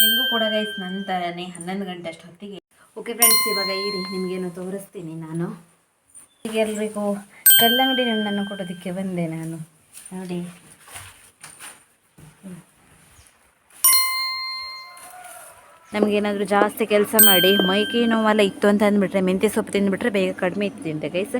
ನಿಮಗೂ ಕೂಡ ಗೈಸ್ ಥರನೇ ಹನ್ನೊಂದು ಗಂಟೆ ಅಷ್ಟು ಹೊತ್ತಿಗೆ. ಓಕೆ ಫ್ರೆಂಡ್ಸ್ ಇವಾಗ ಇರಿ, ನಿಮಗೇನು ತೋರಿಸ್ತೀನಿ ನಾನು. ಈಗ ಎಲ್ರಿಗೂ ಕಲ್ಲಂಗಡಿ ಹಣ್ಣನ್ನು ಕೊಡೋದಕ್ಕೆ ಬಂದೆ ನಾನು. ನೋಡಿ. ನಮಗೇನಾದರೂ ಜಾಸ್ತಿ ಕೆಲಸ ಮಾಡಿ ಮೈಕೈ ನೋವೆಲ್ಲ ಇತ್ತು ಅಂತ ಅಂದ್ಬಿಟ್ರೆ, ಮೆಂತ್ಯ ಸೊಪ್ಪು ತಿಂದುಬಿಟ್ರೆ ಬೇಗ ಕಡಿಮೆ ಇತ್ತು ಗೈಸ್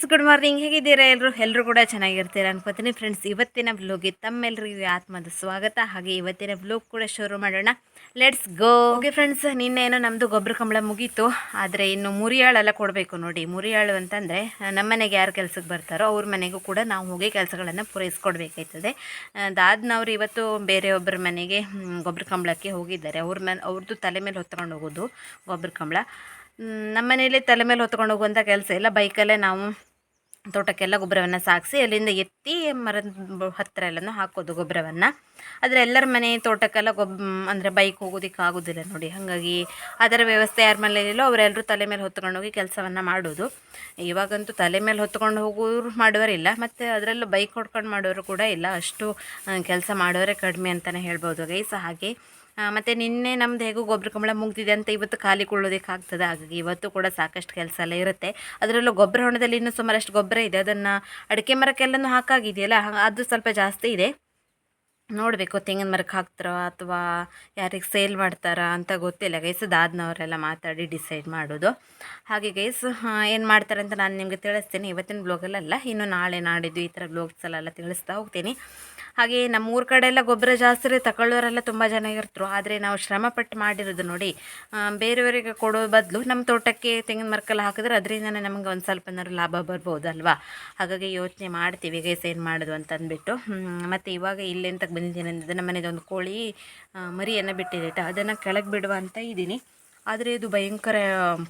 ಫ್ರೆಂಡ್ಸ್ ಗುಡ್ ಮಾರ್ನಿಂಗ್ ಹೇಗಿದ್ದೀರಾ ಎಲ್ಲರೂ ಎಲ್ಲರೂ ಕೂಡ ಚೆನ್ನಾಗಿರ್ತೀರ ಅನ್ಕೋತೀನಿ. ಫ್ರೆಂಡ್ಸ್ ಇವತ್ತಿನ ಬ್ಲೋಗಿ ತಮ್ಮೆಲ್ಲರಿಗೂ ಆತ್ಮದ ಸ್ವಾಗತ. ಹಾಗೆ ಇವತ್ತಿನ ಬ್ಲೋಗ್ ಕೂಡ ಶುರು ಮಾಡೋಣ. ಲೆಟ್ಸ್ ಗೋ ಓಕೆ ಫ್ರೆಂಡ್ಸ್ ನಿನ್ನೇನು ನಮ್ಮದು ಗೊಬ್ಬರ ಕಂಬಳ ಮುಗೀತು. ಆದರೆ ಇನ್ನು ಮುರಿಯಾಳೆಲ್ಲ ಕೊಡಬೇಕು ನೋಡಿ. ಮುರಿಯಾಳು ಅಂತಂದರೆ ನಮ್ಮ ಮನೆಗೆ ಯಾರು ಕೆಲಸಕ್ಕೆ ಬರ್ತಾರೋ ಅವ್ರ ಮನೆಗೂ ಕೂಡ ನಾವು ಹೋಗಿ ಕೆಲಸಗಳನ್ನು ಪೂರೈಸ್ಕೊಡ್ಬೇಕಾಯ್ತದೆ. ಅದಾದ್ನವ್ರು ಇವತ್ತು ಬೇರೆ ಒಬ್ಬರ ಮನೆಗೆ ಗೊಬ್ಬರ ಕಂಬಳಕ್ಕೆ ಹೋಗಿದ್ದಾರೆ. ಅವ್ರ ಮನೆ ಅವ್ರದ್ದು ತಲೆ ಮೇಲೆ ಹೊತ್ಕೊಂಡು ಹೋಗೋದು ಗೊಬ್ಬರ ಕಂಬಳ. ನಮ್ಮ ಮನೇಲಿ ತಲೆ ಮೇಲೆ ಹೊತ್ಕೊಂಡು ಹೋಗುವಂಥ ಕೆಲಸ ಇಲ್ಲ. ಬೈಕಲ್ಲೇ ನಾವು ತೋಟಕ್ಕೆಲ್ಲ ಗೊಬ್ಬರವನ್ನು ಸಾಗಿಸಿ ಅಲ್ಲಿಂದ ಎತ್ತಿ ಮರದ ಹತ್ತಿರ ಎಲ್ಲನೂ ಹಾಕೋದು ಗೊಬ್ಬರವನ್ನು. ಆದರೆ ಎಲ್ಲರ ಮನೆ ತೋಟಕ್ಕೆಲ್ಲ ಗೊಬ್, ಅಂದರೆ ಬೈಕ್ ಹೋಗೋದಿಕ್ಕೆ ಆಗೋದಿಲ್ಲ ನೋಡಿ. ಹಾಗಾಗಿ ಅದರ ವ್ಯವಸ್ಥೆ ಯಾರ ಮೇಲೆ ಇಲ್ಲೋ ಅವರೆಲ್ಲರೂ ತಲೆ ಮೇಲೆ ಹೊತ್ಕೊಂಡು ಹೋಗಿ ಕೆಲಸವನ್ನು ಮಾಡೋದು. ಇವಾಗಂತೂ ತಲೆ ಮೇಲೆ ಹೊತ್ಕೊಂಡು ಹೋಗೋರು ಮಾಡೋರಿಲ್ಲ ಮತ್ತು ಅದರಲ್ಲೂ ಬೈಕ್ ಹೊಡ್ಕೊಂಡು ಮಾಡೋರು ಕೂಡ ಇಲ್ಲ. ಅಷ್ಟು ಕೆಲಸ ಮಾಡೋರೇ ಕಡಿಮೆ ಅಂತಲೇ ಹೇಳ್ಬೋದು ಗೈಸ. ಹಾಗೆ ಮತ್ತು ನಿನ್ನೆ ನಮ್ದು ಹೇಗೂ ಗೊಬ್ಬರ ಕಂಬಳ ಮುಗ್ದಿದೆ ಅಂತ ಇವತ್ತು ಖಾಲಿ ಕೊಳ್ಳೋದಕ್ಕೆ ಆಗ್ತದೆ ಹಾಗಾಗಿ ಇವತ್ತು ಕೂಡ ಸಾಕಷ್ಟು ಕೆಲಸ ಎಲ್ಲ ಇರುತ್ತೆ. ಅದರಲ್ಲೂ ಗೊಬ್ಬರ ಹೊಣದಲ್ಲಿ ಇನ್ನೂ ಸುಮಾರಷ್ಟು ಗೊಬ್ಬರ ಇದೆ. ಅದನ್ನು ಅಡಿಕೆ ಮರಕ್ಕೆಲ್ಲನೂ ಹಾಕಾಗಿದೆಯಲ್ಲ? ಅದು ಸ್ವಲ್ಪ ಜಾಸ್ತಿ ಇದೆ. ನೋಡಬೇಕು ತೆಂಗಿನ ಮರಕ್ಕೆ ಹಾಕ್ತಾರೋ ಅಥವಾ ಯಾರಿಗೆ ಸೇಲ್ ಮಾಡ್ತಾರಾ ಅಂತ ಗೊತ್ತಿಲ್ಲ. ಗೈಸ್ ದಾದ್ನವರೆಲ್ಲ ಮಾತಾಡಿ ಡಿಸೈಡ್ ಮಾಡೋದು. ಹಾಗೆ ಗೈಸ್ ಏನು ಮಾಡ್ತಾರೆ ಅಂತ ನಾನು ನಿಮಗೆ ತಿಳಿಸ್ತೀನಿ. ಇವತ್ತಿನ ಬ್ಲಾಗಲ್ಲ ಇನ್ನು ನಾಳೆ ನಾಡಿದ್ದು ಈ ಥರ ಬ್ಲಾಗ್ಸಲ್ಲೆಲ್ಲ ತಿಳಿಸ್ತಾ ಹೋಗ್ತೀನಿ. ಹಾಗೆ ನಮ್ಮ ಊರ ಕಡೆ ಎಲ್ಲ ಗೊಬ್ಬರ ಜಾಸ್ತಿ ತಗೊಳ್ಳೋರೆಲ್ಲ ತುಂಬ ಜನ ಇರ್ತರು. ಆದರೆ ನಾವು ಶ್ರಮಪಟ್ಟು ಮಾಡಿರೋದು ನೋಡಿ ಬೇರೆಯವರಿಗೆ ಕೊಡೋ ಬದಲು ನಮ್ಮ ತೋಟಕ್ಕೆ ತೆಂಗಿನ ಮರಕಲ್ಲಿ ಹಾಕಿದ್ರೆ ಅದರಿಂದನೇ ನಮಗೆ ಒಂದು ಸ್ವಲ್ಪನಾದ್ರು ಲಾಭ ಬರ್ಬೋದಲ್ವಾ? ಹಾಗಾಗಿ ಯೋಚನೆ ಮಾಡ್ತೀವಿ ಗೈಸ್ ಏನು ಮಾಡೋದು ಅಂತ ಅಂದ್ಬಿಟ್ಟು. ಮತ್ತು ಇವಾಗ ಇಲ್ಲಿ ಅಂತ ಬಂದಿದ್ದೀನಿ ಅಂದರೆ ನಮ್ಮ ಮನೇದು ಒಂದು ಕೋಳಿ ಮರಿಯನ್ನು ಬಿಟ್ಟಿದೆ ಅದನ್ನು ಕೆಳಗೆ ಬಿಡುವ ಅಂತ ಇದ್ದೀನಿ. ಆದರೆ ಇದು ಭಯಂಕರ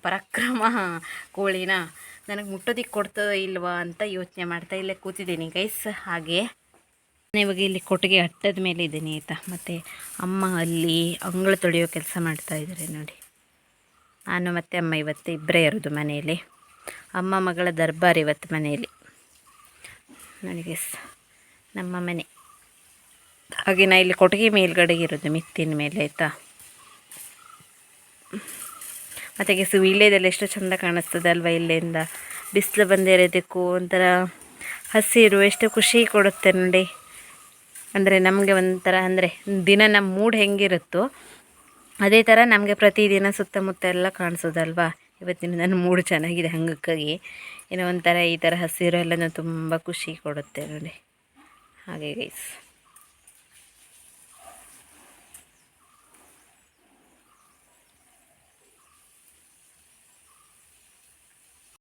ಪರಾಕ್ರಮ ಕೋಳಿನ. ನನಗೆ ಮುಟ್ಟೋದಿಕ್ಕೆ ಕೊಡ್ತದೋ ಇಲ್ವಾ ಅಂತ ಯೋಚನೆ ಮಾಡ್ತಾ ಇಲ್ಲೇ ಕೂತಿದ್ದೀನಿ ಗೈಸ್ ಹಾಗೆ ಇವಾಗ ಇಲ್ಲಿ ಕೊಟ್ಟಿಗೆ ಹಟ್ಟದ ಮೇಲೆ ಇದ್ದೀನಿ ಆಯಿತಾ. ಮತ್ತು ಅಮ್ಮ ಅಲ್ಲಿ ಅಂಗಳ ತೊಳೆಯೋ ಕೆಲಸ ಮಾಡ್ತಾ ಇದ್ದಾರೆ ನೋಡಿ. ನಾನು ಮತ್ತು ಅಮ್ಮ ಇವತ್ತು ಇಬ್ಬರೇ ಇರೋದು ಮನೆಯಲ್ಲಿ. ಅಮ್ಮ ಮಗಳ ದರ್ಬಾರ್ ಇವತ್ತು ಮನೆಯಲ್ಲಿ. ನನಗೆ ನಮ್ಮ ಮನೆ. ಹಾಗೆ ನಾ ಇಲ್ಲಿ ಕೊಟ್ಟಿಗೆ ಮೇಲ್ಗಡೆ ಇರೋದು ಮಿತ್ತಿನ ಮೇಲೆ ಆಯಿತಾ. ಮತ್ತು ಗೆಸು ವೀಳ್ಯದಲ್ಲಿ ಎಷ್ಟು ಚಂದ ಕಾಣಿಸ್ತದೆ ಅಲ್ವಾ ಇಲ್ಲಿಂದ? ಬಿಸಿಲು ಬಂದಿರೋದಕ್ಕೂ ಒಂಥರ ಹಸಿರು, ಎಷ್ಟು ಖುಷಿ ಕೊಡುತ್ತೆ ನೋಡಿ. ಅಂದರೆ ನಮಗೆ ಒಂಥರ ಅಂದರೆ ದಿನ ನಮ್ಮ ಮೂಡ್ ಹೆಂಗಿರುತ್ತೋ ಅದೇ ಥರ ನಮಗೆ ಪ್ರತಿದಿನ ಸುತ್ತಮುತ್ತ ಎಲ್ಲ ಕಾಣಿಸೋದಲ್ವಾ? ಇವತ್ತಿನ ನನ್ನ ಮೂಡ್ ಚೆನ್ನಾಗಿದೆ, ಹಂಗಕ್ಕಾಗಿ. ಏನೋ ಒಂಥರ ಈ ಥರ ಹಸಿರು ಎಲ್ಲ ನಾನು ತುಂಬ ಖುಷಿ ಕೊಡುತ್ತೆ ನೋಡಿ. ಹಾಗೆ ಗೈಸ್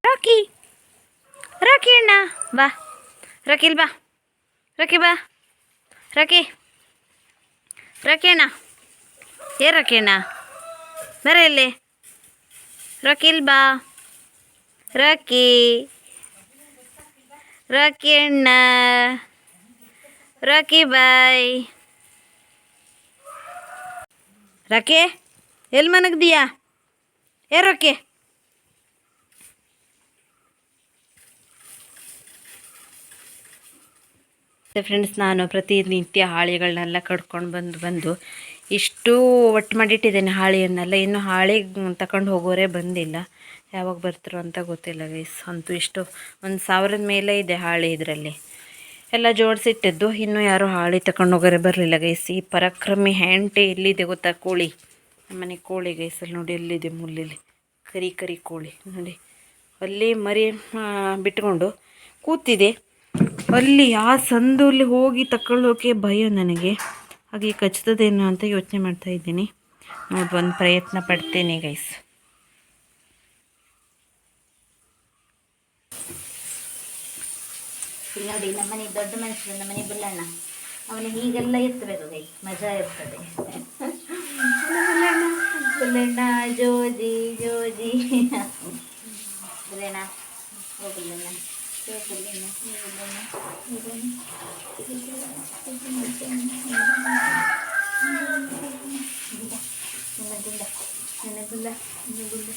ರಾಕಿ! ರಾಕಿ ಅಣ್ಣ, ಬಾ. ರಾಕಿಲ್ ಬಾ. ರಾಕಿ, ಬಾ. ರಾಕಿ. ರಾಕಿ ಅಣ್ಣ ಏ ರಾಕಿ ಅಣ್ಣ ಬರ ಇಲ್ಲಿ ರಕಿಲ್ ಬಾ. ರಕಿ. ರಾಕಿ ರಕಿ ರಾಕಿ ಬಾಯ್. ರಾಕಿ ಎಲ್ಲಿ ಮನಗ್ದೀಯಾ? ಏ ರಾಕಿ. ಮತ್ತು ಫ್ರೆಂಡ್ಸ್ ನಾನು ಪ್ರತಿನಿತ್ಯ ಹಾಳೆಗಳನ್ನೆಲ್ಲ ಕಡ್ಕೊಂಡು ಬಂದು ಬಂದು ಇಷ್ಟು ಒಟ್ಟು ಮಾಡಿಟ್ಟಿದ್ದೇನೆ ಹಾಳೆಯನ್ನೆಲ್ಲ. ಇನ್ನು ಹಾಳೆ ತಗೊಂಡು ಹೋಗೋರೇ ಬಂದಿಲ್ಲ. ಯಾವಾಗ ಬರ್ತಾರೋ ಅಂತ ಗೊತ್ತಿಲ್ಲ ಗೈಸ್ ಅಂತೂ ಇಷ್ಟು ಒಂದು ಸಾವಿರದ ಮೇಲೆ ಇದೆ ಹಾಳೆ ಇದರಲ್ಲಿ. ಎಲ್ಲ ಜೋಡಿಸಿಟ್ಟಿದ್ದು. ಇನ್ನೂ ಯಾರೂ ಹಾಳೆ ತಗೊಂಡು ಹೋಗೋರೆ ಬರಲಿಲ್ಲ ಗೈಸ್ ಈ ಪರಾಕ್ರಮಿ ಹ್ಯಾಂಟೆ ಎಲ್ಲಿದೆ ಗೊತ್ತಾ ಕೋಳಿ? ನಮ್ಮನೆ ಕೋಳಿ ಗೈಸಲ್ಲಿ ನೋಡಿ, ಎಲ್ಲಿದೆ ಮುಲ್ಲಿಲಿ ಕರಿ ಕರಿ ಕೋಳಿ ನೋಡಿ. ಅಲ್ಲಿ ಮರಿ ಬಿಟ್ಕೊಂಡು ಕೂತಿದೆ. ಅಲ್ಲಿ ಆ ಸಂದಲ್ಲಿ ಹೋಗಿ ತಕೊಳ್ಳೋಕೆ ಭಯ ನನಗೆ. ಹಾಗೆ ಕಚ್ತದೇನೋ ಅಂತ ಯೋಚನೆ ಮಾಡ್ತಾ ಇದ್ದೀನಿ. ನೋಡಿ ಒಂದು ಪ್ರಯತ್ನ ಪಡ್ತೇನೆ ಗೈಸ್ ನೋಡಿ ನಮ್ಮನೆ ದೊಡ್ಡ ಮನುಷ್ಯರು ನಮ್ಮನೆ ಬುಲ್ಲಣ್ಣ. ಅವನಿಗೆ ಹೀಗೆಲ್ಲ ಎತ್ತಬೇಕು ಗೈ ಮಜಾ ಇರ್ತದೆ. ಬುಲ್ಲಣ್ಣ ಬುಲ್ಲಣ್ಣ ಜೋಜಿ ಜೋಜಿ. ಬುಲ್ಲಣ್ಣ ಓ ಬುಲ್ಲಣ್ಣ ಓ ಬುಲ್ಲಣ್ಣ ಓ ಬುಲ್ಲಣ್ಣ ಓ ಬುಲ್ಲಣ್ಣ. ನಿನ್ನ ಗುಲ್ಲ ನಿನ್ನ ಗುಲ್ಲ ನಿನ್ನ ಗುಲ್ಲ ಇದು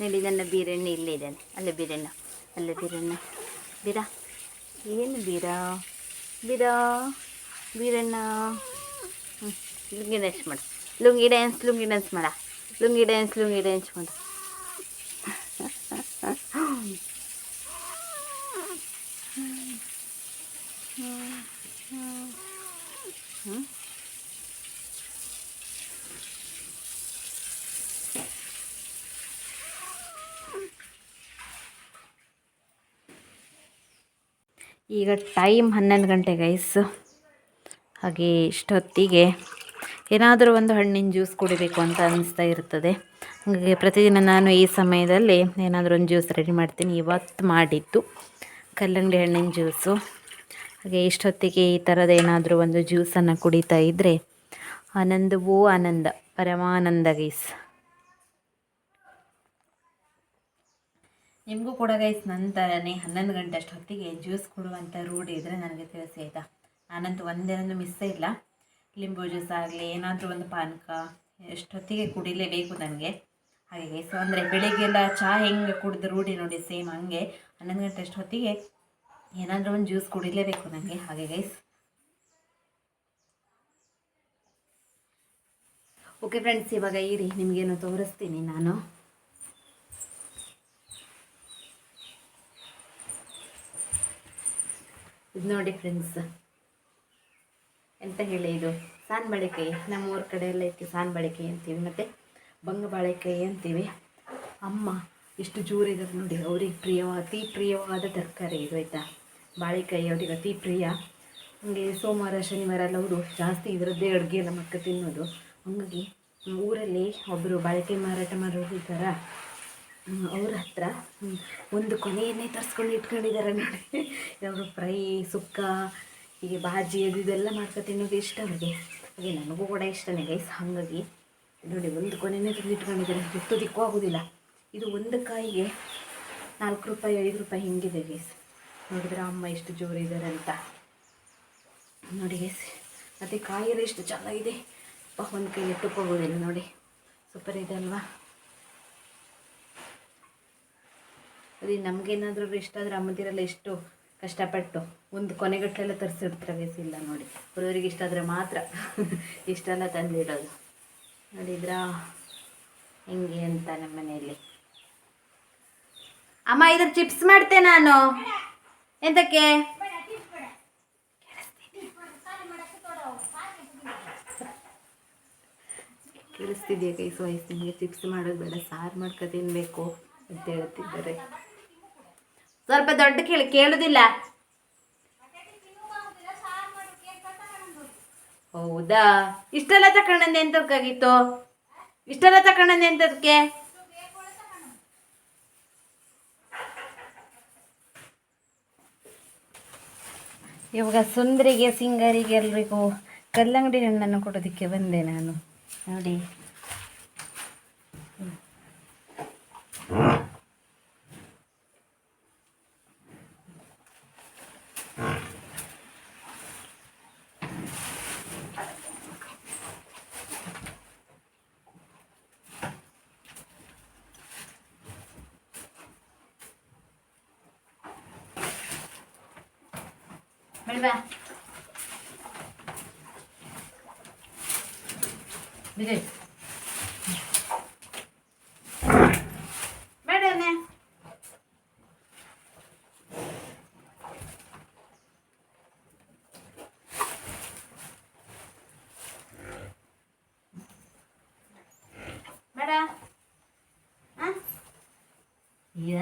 ನೋಡಿ ನನ್ನ ಬೀರೆಣ್ಣೆ ಇಲ್ಲೇ ಇದ್ದಾನೆ ಅಲ್ಲೇ ಬೀರೆಣ್ಣ ಅಲ್ಲೇ ಬೀರೆಣ್ಣ ಬೀರ ಏನು ಬೀರ? ಬೀರ? ಬೀರಣ್ಣ? ಲುಂಗಿ ಡ್ಯಾನ್ಸ್ ಮಾಡು. ಲುಂಗಿ ಡ್ಯಾನ್ಸ್ ಲುಂಗಿ ಡ್ಯಾನ್ಸ್ ಮಾಡ. ಲುಂಗಿ ಡ್ಯಾನ್ಸ್ ಲುಂಗಿ ಡ್ಯಾನ್ಸ್ ಮಾಡು. ಈಗ ಟೈಮ್ ಹನ್ನೊಂದು ಗಂಟೆ ಗೈಸ್ ಹಾಗೆ ಇಷ್ಟೊತ್ತಿಗೆ ಏನಾದರೂ ಒಂದು ಹಣ್ಣಿನ ಜ್ಯೂಸ್ ಕುಡಿಬೇಕು ಅಂತ ಅನಿಸ್ತಾ ಇರ್ತದೆ. ಹಾಗಾಗಿ ಪ್ರತಿದಿನ ನಾನು ಈ ಸಮಯದಲ್ಲಿ ಏನಾದರೂ ಒಂದು ಜ್ಯೂಸ್ ರೆಡಿ ಮಾಡ್ತೀನಿ. ಇವತ್ತು ಮಾಡಿದ್ದು ಕಲ್ಲಂಗಡಿ ಹಣ್ಣಿನ ಜ್ಯೂಸು ಹಾಗೆ ಇಷ್ಟೊತ್ತಿಗೆ ಈ ಥರದ ಏನಾದರೂ ಒಂದು ಜ್ಯೂಸನ್ನು ಕುಡಿತಾ ಇದ್ದರೆ ಆನಂದವೋ ಆನಂದ, ಪರಮಾನಂದ ಗೈಸ್ ನಿಮಗೂ ಕೂಡ ಗೈಸ್ ನನ್ನ ಥರನೇ ಹನ್ನೊಂದು ಗಂಟೆ ಅಷ್ಟೊತ್ತಿಗೆ ಜ್ಯೂಸ್ ಕೊಡುವಂಥ ರೂಢಿ ಇದ್ದರೆ ನನಗೆ ತಿಳಿಸಿ ಆಯಿತಾ? ನಾನಂತೂ ಒಂದೇನೂ ಮಿಸ್ಸೇ ಇಲ್ಲ. ಲಿಂಬು ಜ್ಯೂಸ್ ಆಗಲಿ, ಏನಾದರೂ ಒಂದು ಪಾನಕ ಎಷ್ಟೊತ್ತಿಗೆ ಕುಡಿಲೇಬೇಕು ನನಗೆ? ಹಾಗೆ ಗೈಸ್ ಅಂದರೆ ಬೆಳಿಗ್ಗೆಲ್ಲ ಚಹಾ ಹೆಂಗೆ ಕುಡಿದ ರೂಢಿ ನೋಡಿ ಸೇಮ್ ಹಂಗೆ, ಹನ್ನೊಂದು ಗಂಟೆ ಅಷ್ಟೊತ್ತಿಗೆ ಏನಾದರೂ ಒಂದು ಜ್ಯೂಸ್ ಕುಡಿಲೇಬೇಕು ನನಗೆ. ಹಾಗೆ ಗೈಸ್ ಓಕೆ ಫ್ರೆಂಡ್ಸ್ ಇವಾಗ ಇರಿ, ನಿಮಗೇನು ತೋರಿಸ್ತೀನಿ ನಾನು. ಇದು ನೋಡಿ ಫ್ರೆಂಡ್ಸ್ ಎಂತ ಹೇಳಿ ಇದು? ಸಾನ್ ಬಾಳೆಕಾಯಿ ನಮ್ಮ ಊರ ಕಡೆ ಎಲ್ಲ ಇತ್ತು ಸಾನ್ ಬಾಳೆಕಾಯಿ ಅಂತೀವಿ. ಮತ್ತು ಬಂಗ ಬಾಳೆಕಾಯಿ ಅಂತೀವಿ. ಅಮ್ಮ, ಎಷ್ಟು ಜೋರಿದ್ದಾರೆ ನೋಡಿ. ಅವ್ರಿಗೆ ಪ್ರಿಯವಾದ, ಅತಿ ಪ್ರಿಯವಾದ ತರಕಾರಿ ಇದು ಆಯಿತಾ? ಬಾಳೆಕಾಯಿ ಅವ್ರಿಗೆ ಅತಿ ಪ್ರಿಯ. ಹಾಗೆ ಸೋಮವಾರ, ಶನಿವಾರ ಎಲ್ಲ ಅವರು ಜಾಸ್ತಿ ಇದರದ್ದೇ ಅಡುಗೆ ಎಲ್ಲ ಮಕ್ಕ ತಿನ್ನೋದು. ಹಾಗಾಗಿ ಊರಲ್ಲಿ ಒಬ್ಬರು ಬಾಳೆಕಾಯಿ ಮಾರಾಟ ಮಾಡೋರು ಇದ್ದಾರ ಅವ್ರ ಹತ್ರ ಒಂದು ಕೊನೆಯನ್ನೇ ತರಿಸ್ಕೊಂಡು ಇಟ್ಕೊಂಡಿದ್ದಾರೆ ನೋಡಿ. ಅವರು ಫ್ರೈ, ಸುಕ್ಕ, ಹೀಗೆ ಬಾಜಿ ಅದು ಇದೆಲ್ಲ ಮಾಡ್ಕೊ ತಿನ್ನೋದು ಇಷ್ಟ ಅವ್ರಿಗೆ. ಹಾಗೆ ನನಗೂ ಕೂಡ ಇಷ್ಟನೇ ಗೈಸ್ ಹಾಗಾಗಿ ನೋಡಿ ಒಂದು ಕೊನೆಯೇ ತಂದು ಇಟ್ಕೊಂಡಿದ್ದಾರೆ ಬಿಟ್ಟೋದಿಕ್ಕೂ ಆಗೋದಿಲ್ಲ. ಇದು ಒಂದು ಕಾಯಿಗೆ ನಾಲ್ಕು ರೂಪಾಯಿ, ಐದು ರೂಪಾಯಿ ಹಿಂಗಿದೆ ಗೈಸ್ ನೋಡಿದ್ರೆ ಅಮ್ಮ ಎಷ್ಟು ಜೋರಿದ್ದಾರೆ ಅಂತ. ನೋಡಿ ಗೈಸ್ ಮತ್ತು ಕಾಯಿಯಲ್ಲಿ ಎಷ್ಟು ಚೆನ್ನಾಗಿದೆ. ಅಪ್ಪ, ಒಂದು ಕೈ ಎಟ್ಟಕ್ಕೋಗೋದಿಲ್ಲ ನೋಡಿ. ಸೂಪರ್ ಇದೆ ಅಲ್ವಾ? ಅದೇ ನಮಗೇನಾದ್ರೂ ಇಷ್ಟ ಆದರೆ ಅಮ್ಮದಿರಲ್ಲ ಎಷ್ಟು ಕಷ್ಟಪಟ್ಟು ಒಂದು ಕೊನೆಗಟ್ಟಲೆಲ್ಲ ತರಿಸಿರ್ತಾರೆ ಬೇಸಿಲ್ಲ ನೋಡಿ. ಬರೋರಿಗೆ ಇಷ್ಟ ಆದರೆ ಮಾತ್ರ ಇಷ್ಟೆಲ್ಲ ತಂದಿಡೋದು. ನೋಡಿದ್ರಾ? ಹೆಂಗೆ ಅಂತ ನಮ್ಮ ಮನೆಯಲ್ಲಿ. ಅಮ್ಮ, ಇದ್ರ ಚಿಪ್ಸ್ ಮಾಡ್ತೆ ನಾನು. ಎಂತಕ್ಕೆ? ಕೇಳಿಸ್ತಿದ್ಯಾ ಕೈ ವಯಸ್ಸು ನಿಮಗೆ ಚಿಪ್ಸ್ ಮಾಡೋದು ಬೇಡ, ಸಾರು ಮಾಡ್ಕೊ ತಿನ್ಬೇಕು ಅಂತ ಹೇಳ್ತಿದ್ದಾರೆ. ಸ್ವಲ್ಪ ದೊಡ್ಡ ಕೇಳಿ, ಕೇಳುದಿಲ್ಲ. ಹೌದಾ? ಇಷ್ಟೆಲ್ಲ ತಕೊಂಡಂದೆ ಎಂತಕ್ಕಾಗಿತ್ತು? ಇಷ್ಟೆಲ್ಲ ತಕೊಂಡಂದೆ ಎಂತದಕ್ಕೆ ಇವಾಗ ಸುಂದರಿಗೆ, ಸಿಂಗರಿಗೆ ಎಲ್ರಿಗೂ ಕಲ್ಲಂಗಡಿ ಹಣ್ಣನ್ನು ಕೊಡೋದಕ್ಕೆ ಬಂದೆ ನಾನು. ನೋಡಿ. ಬೇಡವಾ ಬಿಡಿ ಬೇಡನೆ ಬೇಡ ಹಾಂ ಈಗ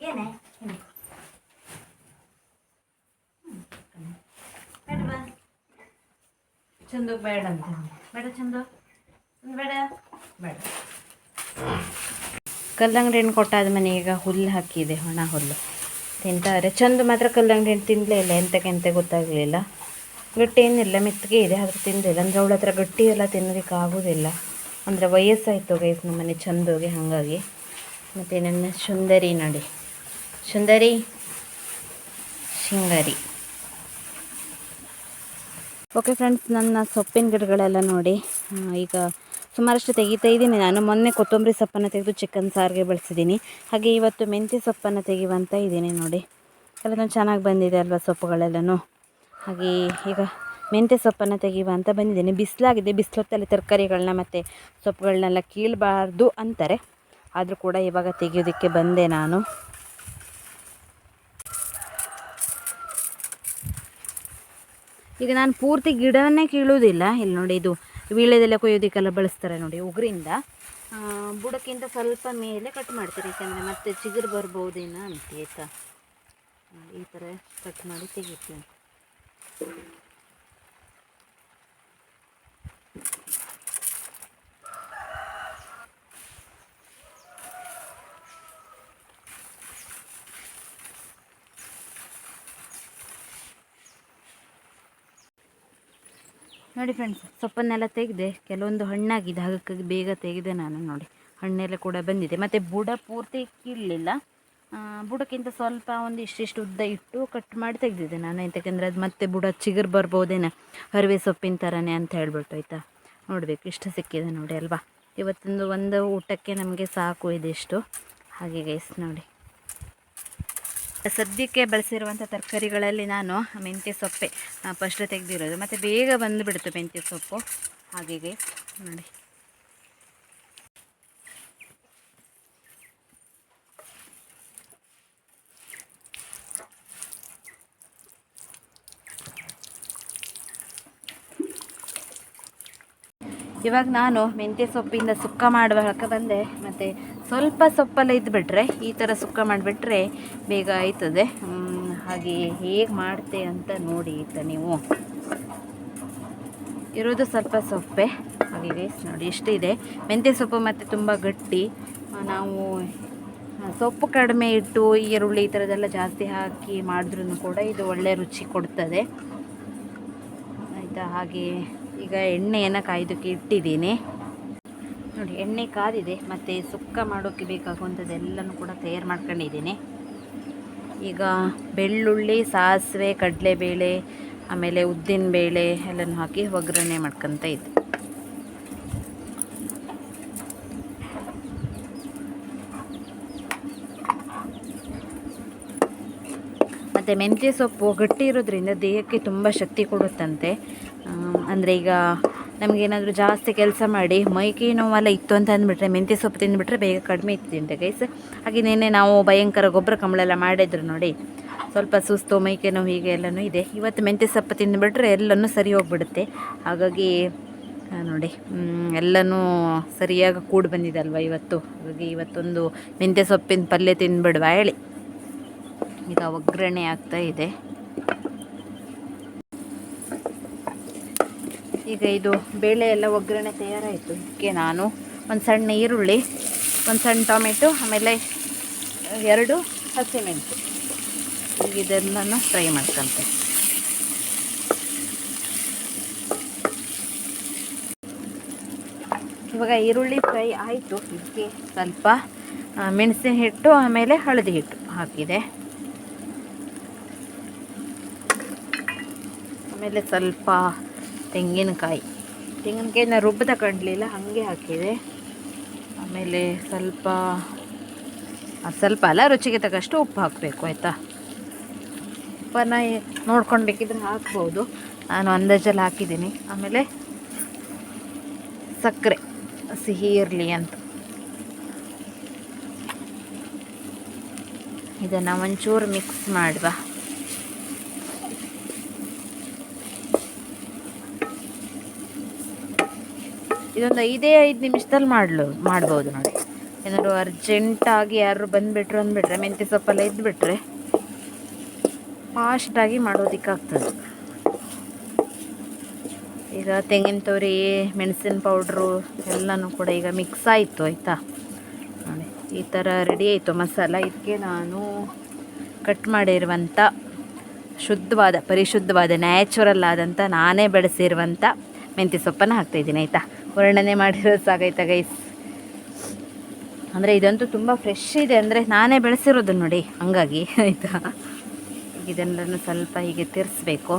ಏನೇ ಏನು ಬೇಡ ಬಾ ಚಂದು ಬೇಡ ಅಂತ ಬೇಡ ಚಂದು? ಬೇಡ? ಬೇಡ. ಕಲ್ಲಂಗಡಿ ಹಣ್ಣು ಕೊಟ್ಟಾದ ಮನೆ ಈಗ ಹುಲ್ಲು ಹಾಕಿದೆ, ಒಣ ಹುಲ್ಲು. ತಿಂತಾರೆ. ಚಂದ ಮಾತ್ರ ಕಲ್ಲಂಗಡಿ ಹಣ್ಣು ತಿನ್ನಲೇ ಇಲ್ಲ ಎಂತಕ್ಕೆ ಎಂತ ಗೊತ್ತಾಗಲಿಲ್ಲ. ಗಟ್ಟಿ ಏನಿಲ್ಲ ಮೆತ್ತಗೆ ಇದೆ, ಆದರೆ ತಿನ್ನಲಿಲ್ಲ ಅಂದರೆ ಅವಳ ಹತ್ರ ಗಟ್ಟಿ ಎಲ್ಲ ತಿನ್ನೋದಕ್ಕೆ ಆಗೋದಿಲ್ಲ. ಅಂದರೆ ವಯಸ್ಸಾಯಿತು ಗೈಸ್ ನಮ್ಮನೆ ಚಂದೋಗಿ, ಹಾಗಾಗಿ. ಮತ್ತು ನನ್ನ ಸುಂದರಿ ನೋಡಿ. ಸುಂದರಿ ಶೃಂಗಾರಿ. ಓಕೆ ಫ್ರೆಂಡ್ಸ್ ನನ್ನ ಸೊಪ್ಪಿನ ಗಿಡಗಳೆಲ್ಲ ನೋಡಿ. ಈಗ ಸುಮಾರಷ್ಟು ತೆಗಿತಾ ಇದ್ದೀನಿ. ನಾನು ಮೊನ್ನೆ ಕೊತ್ತಂಬರಿ ಸೊಪ್ಪನ್ನು ತೆಗೆದು ಚಿಕನ್ ಸಾರಿಗೆ ಬೆಳೆಸಿದ್ದೀನಿ. ಹಾಗೆ ಇವತ್ತು ಮೆಂತ್ಯ ಸೊಪ್ಪನ್ನು ತೆಗೆಯುವಂತ ಇದ್ದೀನಿ ನೋಡಿ. ಎಲ್ಲದೂ ಚೆನ್ನಾಗಿ ಬಂದಿದೆ ಅಲ್ವಾ ಸೊಪ್ಪುಗಳೆಲ್ಲನೂ? ಹಾಗೆ ಈಗ ಮೆಂತ್ಯ ಸೊಪ್ಪನ್ನು ತೆಗೆಯುವ ಅಂತ ಬಂದಿದ್ದೀನಿ. ಬಿಸಿಲಾಗಿದೆ. ಬಿಸಿಲೊತ್ತಲ್ಲಿ ತರಕಾರಿಗಳನ್ನ ಮತ್ತು ಸೊಪ್ಪುಗಳನ್ನೆಲ್ಲ ಕೀಳಬಾರ್ದು ಅಂತಾರೆ. ಆದರೂ ಕೂಡ ಇವಾಗ ತೆಗೆಯೋದಕ್ಕೆ ಬಂದೆ ನಾನು. ಈಗ ನಾನು ಪೂರ್ತಿ ಗಿಡವನ್ನೇ ಕೀಳುವುದಿಲ್ಲ. ಇಲ್ಲಿ ನೋಡಿ ಇದು ವೀಳ್ಯದೆಲ್ಲ ಕೊಯ್ಯೋದಕ್ಕೆಲ್ಲ ಬಳಸ್ತಾರೆ ನೋಡಿ ಉಗುರಿಂದ. ಬುಡಕ್ಕಿಂತ ಸ್ವಲ್ಪ ಮೇಲೆ ಕಟ್ ಮಾಡ್ತಾರೆ, ಯಾಕಂದರೆ ಮತ್ತೆ ಚಿಗುರು ಬರ್ಬೋದೇನೋ ಅಂತ ಆಯಿತಾ? ಈ ಥರ ಕಟ್ ಮಾಡಿ ತೆಗಿತೀನಿ. ನೋಡಿ ಫ್ರೆಂಡ್ಸ್ ಸೊಪ್ಪನ್ನೆಲ್ಲ ತೆಗೆದೆ, ಕೆಲವೊಂದು ಹಣ್ಣಾಗಿದೆ ಹಾಗಾಗಿ ಬೇಗ ತೆಗೆದೆ ನಾನು ನೋಡಿ. ಹಣ್ಣೆಲ್ಲ ಕೂಡ ಬಂದಿದೆ. ಮತ್ತು ಬುಡ ಪೂರ್ತಿ ಕೀಳಲಿಲ್ಲ ಬುಡಕ್ಕಿಂತ ಸ್ವಲ್ಪ ಒಂದು ಇಷ್ಟಿಷ್ಟು ಉದ್ದ ಇಟ್ಟು ಕಟ್ ಮಾಡಿ ತೆಗೆದಿದ್ದೆ ನಾನು. ಯಾಕೆಂದರೆ ಅದು ಮತ್ತೆ ಬುಡ ಚಿಗುರು ಬರ್ಬೋದೇನೋ, ಹರಿವೆ ಸೊಪ್ಪಿನ ಥರನೇ ಅಂತ ಹೇಳ್ಬಿಟ್ಟು ಆಯಿತಾ? ನೋಡಬೇಕು, ಇಷ್ಟು ಸಿಕ್ಕಿದೆ ನೋಡಿ ಅಲ್ವಾ? ಇವತ್ತೊಂದು ಒಂದು ಊಟಕ್ಕೆ ನಮಗೆ ಸಾಕು ಇದಿಷ್ಟು. ಹಾಗೆ ಗೈಸ್ ನೋಡಿ. ಸದ್ಯಕ್ಕೆ ಬಳಸಿರುವಂಥ ತರಕಾರಿಗಳಲ್ಲಿ ನಾನು ಮೆಂತ್ಯ ಸೊಪ್ಪೆ ಫಸ್ಟ್ ತೆಗೆದಿರೋದು. ಮತ್ತು ಬೇಗ ಬಂದುಬಿಡ್ತು ಮೆಂತ್ಯ ಸೊಪ್ಪು. ಹಾಗೆಗೆ ನೋಡಿ. ಇವಾಗ ನಾನು ಮೆಂತ್ಯ ಸೊಪ್ಪಿಂದ ಸುಕ್ಕ ಮಾಡುವಾಗ ಬಂದೆ. ಮತ್ತು ಸ್ವಲ್ಪ ಸೊಪ್ಪೆಲ್ಲ ಇದ್ದುಬಿಟ್ರೆ ಈ ಥರ ಸುಕ್ಕ ಮಾಡಿಬಿಟ್ರೆ ಬೇಗ ಆಯ್ತದೆ. ಹಾಗೆ ಹೇಗೆ ಮಾಡ್ತೆ ಅಂತ ನೋಡಿ ಆಯಿತಾ ನೀವು. ಇರೋದು ಸ್ವಲ್ಪ ಸೊಪ್ಪೆ. ಹಾಗೆ ನೋಡಿ ಇಷ್ಟಿದೆ ಮೆಂತ್ಯ ಸೊಪ್ಪು ಮತ್ತು ತುಂಬ ಗಟ್ಟಿ. ನಾವು ಸೊಪ್ಪು ಕಡಿಮೆ ಇಟ್ಟು ಈರುಳ್ಳಿ ಈ ಥರದ್ದೆಲ್ಲ ಜಾಸ್ತಿ ಹಾಕಿ ಮಾಡಿದ್ರೂ ಕೂಡ ಇದು ಒಳ್ಳೆ ರುಚಿ ಕೊಡ್ತದೆ. ಆಯಿತಾ, ಹಾಗೆ ಈಗ ಎಣ್ಣೆಯನ್ನು ಕಾಯ್ದಕ್ಕೆ ಇಟ್ಟಿದ್ದೀನಿ. ನೋಡಿ, ಎಣ್ಣೆ ಕಾದಿದೆ, ಮತ್ತು ಸುಕ್ಕ ಮಾಡೋಕ್ಕೆ ಬೇಕಾಗುವಂಥದ್ದೆಲ್ಲನೂ ಕೂಡ ತಯಾರು ಮಾಡ್ಕೊಂಡಿದ್ದೀನಿ. ಈಗ ಬೆಳ್ಳುಳ್ಳಿ, ಸಾಸಿವೆ, ಕಡಲೆಬೇಳೆ, ಆಮೇಲೆ ಉದ್ದಿನ ಬೇಳೆ ಎಲ್ಲನೂ ಹಾಕಿ ಒಗ್ಗರಣೆ ಮಾಡ್ಕೊತ ಇದ್ದೆ. ಮತ್ತು ಮೆಂತ್ಯ ಸೊಪ್ಪು ಗಟ್ಟಿ ಇರೋದ್ರಿಂದ ದೇಹಕ್ಕೆ ತುಂಬ ಶಕ್ತಿ ಕೊಡುತ್ತಂತೆ. ಅಂದರೆ ಈಗ ನಮಗೇನಾದರೂ ಜಾಸ್ತಿ ಕೆಲಸ ಮಾಡಿ ಮೈಕೈ ನೋವೆಲ್ಲ ಇತ್ತು ಅಂತ ಅಂದ್ಬಿಟ್ರೆ, ಮೆಂತ್ಯ ಸೊಪ್ಪು ತಿಂದುಬಿಟ್ರೆ ಬೇಗ ಕಡಿಮೆ ಇತ್ತಿಂತೆ ಗೈಸ್ ಹಾಗೆ ನಿನ್ನೆ ನಾವು ಭಯಂಕರ ಗೊಬ್ಬರ ಕಂಬಳೆಲ್ಲ ಮಾಡಿದ್ರು ನೋಡಿ. ಸ್ವಲ್ಪ ಸುಸ್ತು ಮೈಕೆ ನೋವು ಹೀಗೆ ಎಲ್ಲನೂ ಇದೆ. ಇವತ್ತು ಮೆಂತ್ಯ ಸೊಪ್ಪು ತಿಂದುಬಿಟ್ರೆ ಎಲ್ಲನೂ ಸರಿ ಹೋಗ್ಬಿಡುತ್ತೆ. ಹಾಗಾಗಿ ನೋಡಿ ಎಲ್ಲನೂ ಸರಿಯಾಗಿ ಕೂಡಿ ಬಂದಿದೆ ಅಲ್ವ ಇವತ್ತು. ಹಾಗಾಗಿ ಇವತ್ತೊಂದು ಮೆಂತ್ಯ ಸೊಪ್ಪಿನ ಪಲ್ಯ ತಿಂದುಬಿಡುವ ಹೇಳಿ. ಈಗ ಒಗ್ಗರಣೆ ಆಗ್ತಾ ಇದೆ. ಈಗ ಇದು ಬೇಳೆ ಎಲ್ಲ ಒಗ್ಗರಣೆ ತಯಾರಾಯಿತು. ಇದಕ್ಕೆ ನಾನು ಒಂದು ಸಣ್ಣ ಈರುಳ್ಳಿ, ಒಂದು ಸಣ್ಣ ಟೊಮೆಟೊ, ಆಮೇಲೆ ಎರಡು ಹಸಿಮೆಣಸು ಈಗ ಇದೆಲ್ಲನೂ ಫ್ರೈ ಮಾಡ್ಕೊಂತೆ ಇವಾಗ ಈರುಳ್ಳಿ ಫ್ರೈ ಆಯಿತು. ಇದಕ್ಕೆ ಸ್ವಲ್ಪ ಮೆಣಸಿನ ಹಿಟ್ಟು, ಆಮೇಲೆ ಹಳದಿ ಹಿಟ್ಟು ಹಾಕಿದೆ. ಆಮೇಲೆ ಸ್ವಲ್ಪ ತೆಂಗಿನಕಾಯಿ. ತೆಂಗಿನಕಾಯಿನ ರುಬ್ಬ ತಗೊಂಡ್ಲಿಲ್ಲ ಹಾಗೆ ಹಾಕಿದೆ. ಆಮೇಲೆ ಸ್ವಲ್ಪ ಸ್ವಲ್ಪ ಅಲ್ಲ, ರುಚಿಗೆ ತಕ್ಕಷ್ಟು ಉಪ್ಪು ಹಾಕಬೇಕು, ಆಯಿತಾ? ಉಪ್ಪನ್ನು ನೋಡ್ಕೊಂಡು ಬೇಕಿದ್ರೆ ಹಾಕ್ಬೋದು. ನಾನು ಅಂದಾಜಲ್ಲಿ ಹಾಕಿದ್ದೀನಿ. ಆಮೇಲೆ ಸಕ್ಕರೆ ಸಿಹಿ ಇರಲಿ ಅಂತ. ಇದನ್ನು ಒಂಚೂರು ಮಿಕ್ಸ್ ಮಾಡುವ. ಇದೊಂದು ಐದೇ ಐದು ನಿಮಿಷದಲ್ಲಿ ಮಾಡಲು, ಮಾಡ್ಬೋದು ನೋಡಿ. ಏನಾದ್ರು ಅರ್ಜೆಂಟಾಗಿ ಯಾರು ಬಂದುಬಿಟ್ರು ಅಂದ್ಬಿಟ್ರೆ, ಮೆಂತ್ಯ ಸೊಪ್ಪೆಲ್ಲ ಇದ್ದುಬಿಟ್ರೆ ಫಾಸ್ಟಾಗಿ ಮಾಡೋದಕ್ಕಾಗ್ತದೆ. ಈಗ ತೆಂಗಿನ ತೊರಿ, ಮೆಣಸಿನ ಪೌಡ್ರು ಎಲ್ಲನೂ ಕೂಡ ಈಗ ಮಿಕ್ಸ್ ಆಯಿತು, ಆಯಿತಾ? ನೋಡಿ, ಈ ಥರ ರೆಡಿ ಆಯಿತು ಮಸಾಲ. ಇದಕ್ಕೆ ನಾನು ಕಟ್ ಮಾಡಿರುವಂಥ ಶುದ್ಧವಾದ, ಪರಿಶುದ್ಧವಾದ ನ್ಯಾಚುರಲ್ ಆದಂಥ, ನಾನೇ ಬೆಳೆಸಿರುವಂಥ ಮೆಂತ್ಯ ಸೊಪ್ಪನ್ನು ಹಾಕ್ತಾಯಿದ್ದೀನಿ ಆಯಿತಾ? ವರ್ಣನೆ ಮಾಡಿರೋದು ಸಾಗೈತೆ ಗೈಸ್ ಅಂದರೆ ಇದಂತೂ ತುಂಬ ಫ್ರೆಶ್ ಇದೆ ಅಂದರೆ ನಾನೇ ಬೆಳೆಸಿರೋದು ನೋಡಿ, ಹಂಗಾಗಿ ಆಯಿತಾ? ಇದೆಲ್ಲನೂ ಸ್ವಲ್ಪ ಹೀಗೆ ತಿರ್ಸ್ಬೇಕು.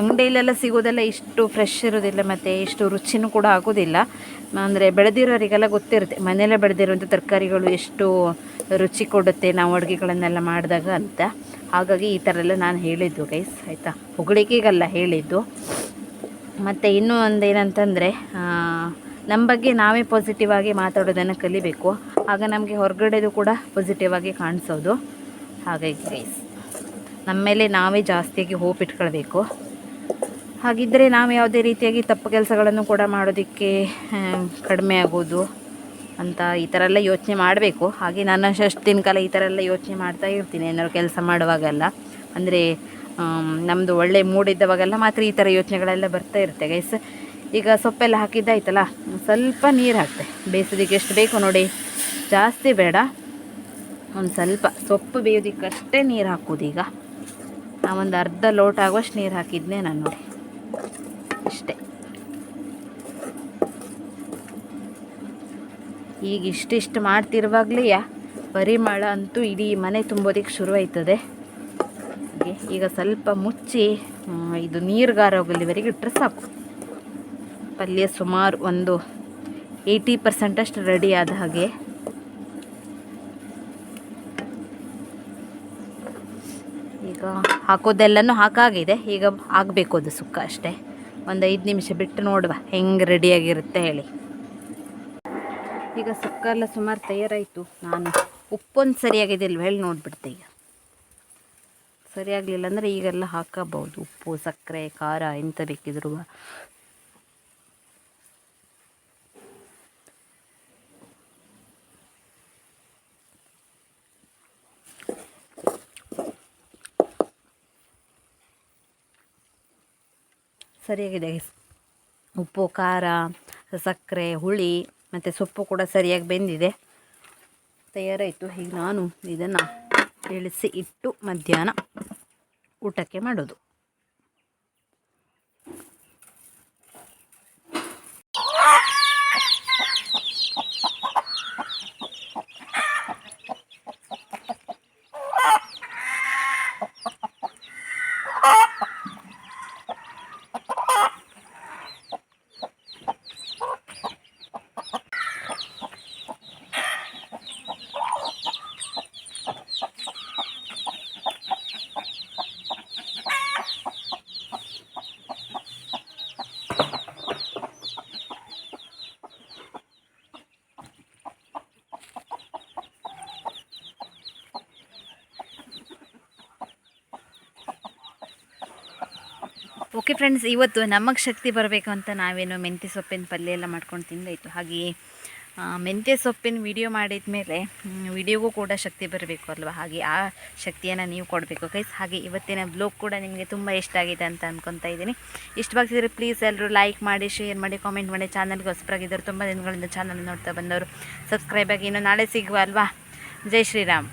ಅಂಗಡಿಯಲ್ಲೆಲ್ಲ ಸಿಗೋದೆಲ್ಲ ಇಷ್ಟು ಫ್ರೆಶ್ ಇರೋದಿಲ್ಲ ಮತ್ತು ಇಷ್ಟು ರುಚಿನೂ ಕೂಡ ಆಗೋದಿಲ್ಲ. ಅಂದರೆ ಬೆಳೆದಿರೋರಿಗೆಲ್ಲ ಗೊತ್ತಿರುತ್ತೆ, ಮನೆಯಲ್ಲೇ ಬೆಳೆದಿರುವಂಥ ತರಕಾರಿಗಳು ಎಷ್ಟು ರುಚಿ ಕೊಡುತ್ತೆ, ನಾವು ಅಡುಗೆಗಳನ್ನೆಲ್ಲ ಮಾಡಿದಾಗ ಅಂತ. ಹಾಗಾಗಿ ಈ ಥರ ಎಲ್ಲ ನಾನು ಹೇಳಿದ್ದು ಗೈಸ್ ಆಯಿತಾ? ಹೊಗಳಿಕೆಗಲ್ಲ ಹೇಳಿದ್ದು. ಮತ್ತು ಇನ್ನೂ ಒಂದು ಏನಂತಂದರೆ ನಮ್ಮ ಬಗ್ಗೆ ನಾವೇ ಪಾಸಿಟಿವ್ ಆಗಿ ಮಾತಾಡೋದನ್ನು ಕಲಿಬೇಕು. ಆಗ ನಮಗೆ ಹೊರಗಡೆದು ಕೂಡ ಪಾಸಿಟಿವ್ ಆಗಿ ಕಾಣಿಸೋದು. ಹಾಗಾಗಿ ಗೈಸ್ ನಮ್ಮ ಮೇಲೆ ನಾವೇ ಜಾಸ್ತಿಯಾಗಿ ಹೋಪ್ ಇಟ್ಕೊಳ್ಬೇಕು. ಹಾಗಿದ್ದರೆ ನಾವು ಯಾವುದೇ ರೀತಿಯಾಗಿ ತಪ್ಪು ಕೆಲಸಗಳನ್ನು ಕೂಡ ಮಾಡೋದಕ್ಕೆ ಕಡಿಮೆ ಆಗೋದು. ಅಂತ ಈ ಥರ ಎಲ್ಲ ಯೋಚನೆ ಮಾಡಬೇಕು. ಹಾಗೆ ನಾನು ಅಷ್ಟು ದಿನ ಕಾಲ ಈ ಥರ ಎಲ್ಲ ಯೋಚನೆ ಮಾಡ್ತಾ ಇರ್ತೀನಿ. ಏನಾದ್ರು ಕೆಲಸ ಮಾಡುವಾಗೆಲ್ಲ. ಅಂದರೆ ನಮ್ಮದು ಒಳ್ಳೆ ಮೂಡ್ ಇದ್ದವಾಗೆಲ್ಲ ಮಾತ್ರ ಈ ಥರ ಯೋಚನೆಗಳೆಲ್ಲ ಬರ್ತಾ ಇರುತ್ತೆ ಗೈಸ್ ಈಗ ಸೊಪ್ಪೆಲ್ಲ ಹಾಕಿದ್ದಾಯ್ತಲ್ಲ, ಸ್ವಲ್ಪ ನೀರು ಹಾಕ್ತೆ. ಬೇಯಿಸೋದಕ್ಕೆ ಎಷ್ಟು ಬೇಕು ನೋಡಿ. ಜಾಸ್ತಿ ಬೇಡ. ಒಂದು ಸ್ವಲ್ಪ ಸೊಪ್ಪು ಬೇಯೋದಕ್ಕಷ್ಟೇ ನೀರು ಹಾಕೋದು ಈಗ. ನಾವೊಂದು ಅರ್ಧ ಲೋಟ ಆಗುವಷ್ಟು ನೀರು ಹಾಕಿದ್ನೇ ನಾನು ನೋಡಿ. ಇಷ್ಟೇ. ಈಗ ಇಷ್ಟಿಷ್ಟು ಮಾಡ್ತಿರುವಾಗಲೇ ಪರಿಮಳ ಅಂತೂ ಇಡೀ ಮನೆ ತುಂಬೋದಕ್ಕೆ ಶುರುವಾಯ್ತದೆ. ಈಗ ಸ್ವಲ್ಪ ಮುಚ್ಚಿ ಇದು ನೀರುಗಾರ ಹೋಗಲಿವರೆಗೆ ಇಟ್ಟರೆ ಸಾಕು. ಪಲ್ಯ ಸುಮಾರು ಒಂದು ಏಯ್ಟಿ ಪರ್ಸೆಂಟಷ್ಟು ರೆಡಿ ಆದ ಹಾಗೆ. ಈಗ ಹಾಕೋದೆಲ್ಲನೂ ಹಾಕಾಗಿದೆ. ಈಗ ಆಗಬೇಕು ಅದು ಸುಕ್ಕ ಅಷ್ಟೇ. ಒಂದು ಐದು ನಿಮಿಷ ಬಿಟ್ಟು ನೋಡುವ ಹೆಂಗೆ ರೆಡಿಯಾಗಿರುತ್ತೆ ಹೇಳಿ. ಈಗ ಸುಕ್ಕಲ್ಲ ಸುಮಾರು ತಯಾರಾಯಿತು. ನಾನು ಉಪ್ಪೊಂದು ಸರಿಯಾಗಿದೆಯಲ್ವ ಹೇಳಿ ನೋಡಿಬಿಡ್ತೆ ಈಗ. ಸರಿಯಾಗಲಿಲ್ಲ ಅಂದರೆ ಈಗೆಲ್ಲ ಹಾಕಬಹುದು. ಉಪ್ಪು, ಸಕ್ಕರೆ, ಖಾರ ಎಂತ ಬೇಕಿದ್ರು. ಸರಿಯಾಗಿದೆ. ಉಪ್ಪು, ಖಾರ, ಸಕ್ಕರೆ, ಹುಳಿ. ಮತ್ತು ಸೊಪ್ಪು ಕೂಡ ಸರಿಯಾಗಿ ಬೆಂದಿದೆ. ತಯಾರಾಯಿತು. ಈಗ ನಾನು ಇದನ್ನು ಇಳಿಸಿ ಇಟ್ಟು ಮಧ್ಯಾಹ್ನ ಊಟಕ್ಕೆ ಮಾಡೋದು. ಓಕೆ ಫ್ರೆಂಡ್ಸ್ ಇವತ್ತು ನಮಗೆ ಶಕ್ತಿ ಬರಬೇಕು ಅಂತ ನಾವೇನು ಮೆಂತ್ಯ ಸೊಪ್ಪಿನ ಪಲ್ಯ ಎಲ್ಲ ಮಾಡ್ಕೊಂಡು ತಿಂದಾಯಿತು ಹಾಗೆಯೇ ಮೆಂತ್ಯ ಸೊಪ್ಪಿನ ವಿಡಿಯೋ ಮಾಡಿದ ಮೇಲೆ ವಿಡಿಯೋಗೂ ಕೂಡ ಶಕ್ತಿ ಬರಬೇಕು ಅಲ್ವಾ? ಹಾಗೆ ಆ ಶಕ್ತಿಯನ್ನು ನೀವು ಕೊಡಬೇಕು ಗೈಸ್ ಹಾಗೆ ಇವತ್ತಿನ ಬ್ಲಾಗ್ ಕೂಡ ನಿಮಗೆ ತುಂಬ ಇಷ್ಟ ಆಗಿದೆ ಅಂತ ಅಂದ್ಕೊತಾ ಇದ್ದೀನಿ. ಇಷ್ಟವಾಗ್ತಿದ್ರೆ ಪ್ಲೀಸ್ ಎಲ್ಲರೂ ಲೈಕ್ ಮಾಡಿ ಶೇರ್ ಮಾಡಿ ಕಾಮೆಂಟ್ ಮಾಡಿ. ಚಾನಲ್ಗೆ ಹೊಸಬರಾಗಿದ್ದರು ತುಂಬ ದಿನಗಳಿಂದ ಚಾನಲ್ ನೋಡ್ತಾ ಬಂದವರು. ಸಬ್ಸ್ಕ್ರೈಬ್ ಆಗಿ ಇನ್ನು ನಾಳೆ ಸಿಗುವ ಅಲ್ವಾ? ಜೈ ಶ್ರೀರಾಮ್.